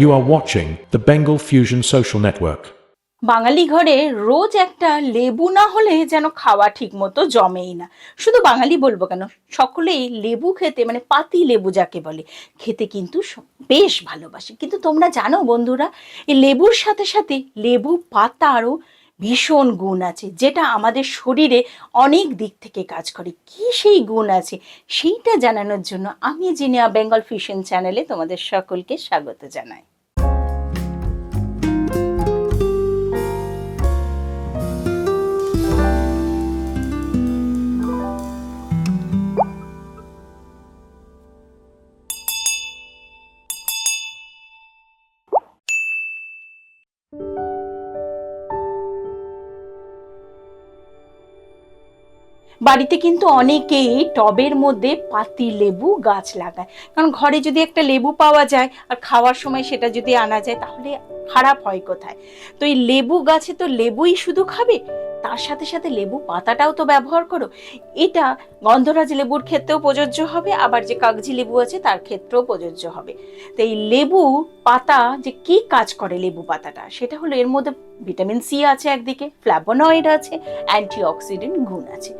You are watching the Bengal Fusion Social Network. বাঙালি ঘরে রোজ একটা লেবু না হলে যেন খাওয়া ঠিক মতো জমেই না। শুধু বাঙালি বলব কেন? সকলেই লেবু খেতে মানে পাতি লেবু যাকে বলে, খেতে কিন্তু বেশ ভালোবাসে। কিন্তু তোমরা জানো বন্ধুরা, এই লেবুর সাথে সাথে লেবু পাতা পাতারও ভীষণ গুণ আছে, যেটা আমাদের শরীরে অনেক দিক থেকে কাজ করে। কি সেই গুণ আছে? সেইটা জানানোর জন্য আমি জিনিয়া বেঙ্গল ফিশন চ্যানেলে তোমাদের সকলকে স্বাগত জানাই। বাড়িতে কিন্তু অনেকেই টবের মধ্যে পাতি লেবু গাছ লাগায়। কারণ ঘরে যদি একটা লেবু পাওয়া যায় আর খাওয়ার সময় সেটা যদি আনা যায় তাহলে খারাপ হয় কোথায়? তো এই লেবু গাছে তো লেবুই শুধু খাবে? তার সাথে সাথে লেবু পাতাটাও তো ব্যবহার করো। এটা গন্ধরাজ লেবুর ক্ষেত্রেও প্রযোজ্য হবে, আবার যে কাগজি লেবু আছে তার ক্ষেত্রেও প্রযোজ্য হবে। তো এই লেবু পাতা যে কি কাজ করে লেবু পাতাটা, সেটা হলো এর মধ্যে ভিটামিন সি আছে একদিকে ফ্ল্যাভোনয়েড আছে, অ্যান্টিঅক্সিডেন্ট গুণ আছে।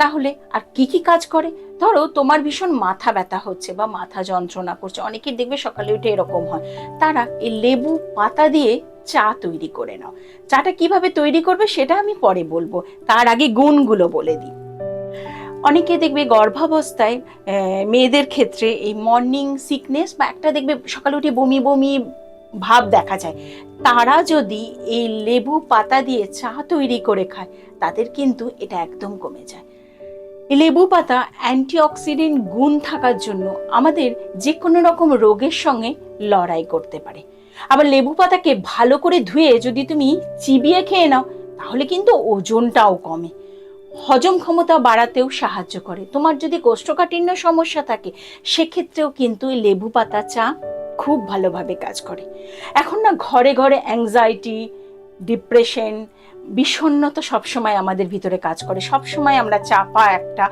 তাহলে আর কি কি কাজ করে? ধরো তোমার ভীষণ মাথা ব্যথা হচ্ছে বা মাথা যন্ত্রণা করছে, অনেকেই দেখবে সকালে উঠে এরকম হয়। তারা এই লেবু পাতা দিয়ে চা তৈরি করে নাও। চাটা কীভাবে তৈরি করবে সেটা আমি পরে বলব। তার আগে গুণগুলো বলে দিই। অনেকে দেখবে গর্ভাবস্থায় মেয়েদের ক্ষেত্রে এই মর্নিং সিকনেস বা একটা দেখবে সকালে উঠে বমি বমি ভাব দেখা যায়। তারা যদি এই লেবু পাতা দিয়ে চা তৈরি করে খায়, তাদের কিন্তু এটা একদম কমে যায়। লেবু পাতা অ্যান্টিঅক্সিডেন্ট গুণ থাকার জন্য আমাদের যে কোনো রকম রোগের সঙ্গে লড়াই করতে পারে। আবার লেবু পাতাকে ভালো করে ধুয়ে যদি তুমি চিবিয়ে খেয়ে নাও, তাহলে কিন্তু ওজনটাও কমে। হজম ক্ষমতা বাড়াতেও সাহায্য করে। তোমার যদি কোষ্ঠকাঠিন্য সমস্যা থাকে, সেক্ষেত্রেও কিন্তু লেবু পাতা চা খুব ভালোভাবে কাজ করে। এখন না, ঘরে ঘরে অ্যাংজাইটি ডিপ্রেশন বিষণ্ণতা সবসময় আমাদের ভিতরে কাজ করে। সবসময় আমরা চাপা একটা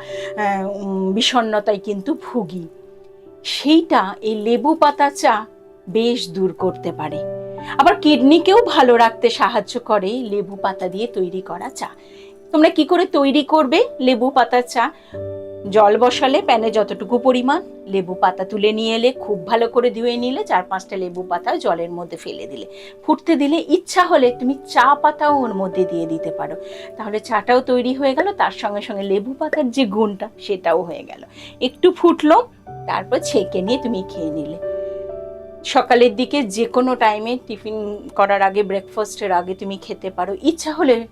বিষণ্ণতায় কিন্তু ভুগি। সেইটা এই লেবু পাতা চা বেশ দূর করতে পারে। আবার কিডনিকেও ভালো রাখতে সাহায্য করে লেবু পাতা দিয়ে তৈরি করা চা। তোমরা কি করে তৈরি করবে লেবু পাতা চা? জল বসালে প্যানে যতটুকু পরিমাণ, লেবু পাতা তুলে নিয়ে এলে খুব ভালো করে ধুয়ে নিলে চার পাঁচটা লেবু পাতা জলের মধ্যে ফেলে দিলে। ফুটতে দিলে ইচ্ছা হলে তুমি চা পাতাও ওর মধ্যে দিয়ে দিতে পারো। তাহলে চাটাও তৈরি হয়ে গেল, তার সঙ্গে সঙ্গে লেবু পাতার যে গুণটা সেটাও হয়ে গেল। একটু ফুটলো, তারপর ছেঁকে নিয়ে তুমি খেয়ে নিলে। সকালের দিকে যে কোনো টাইমে টিফিন করার আগে ব্রেকফাস্টের আগে তুমি খেতে পারো। ইচ্ছা হলে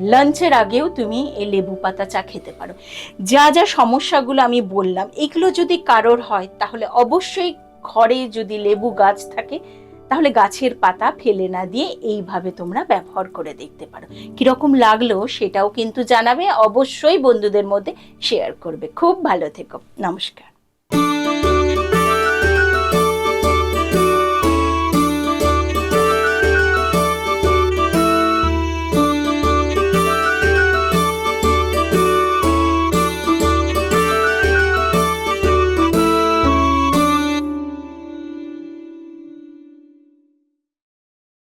লাঞ্চের আগেও তুমি এই লেবু পাতা চা খেতে পারো। যা যা সমস্যাগুলো আমি বললাম, এগুলো যদি কারোর হয়, তাহলে অবশ্যই ঘরে যদি লেবু গাছ থাকে, তাহলে গাছের পাতা ফেলে না দিয়ে এইভাবে তোমরা ব্যবহার করে দেখতে পারো। কীরকম লাগল সেটাও কিন্তু জানাবে, অবশ্যই বন্ধুদের মধ্যে শেয়ার করবে। খুব ভালো থেকো। নমস্কার।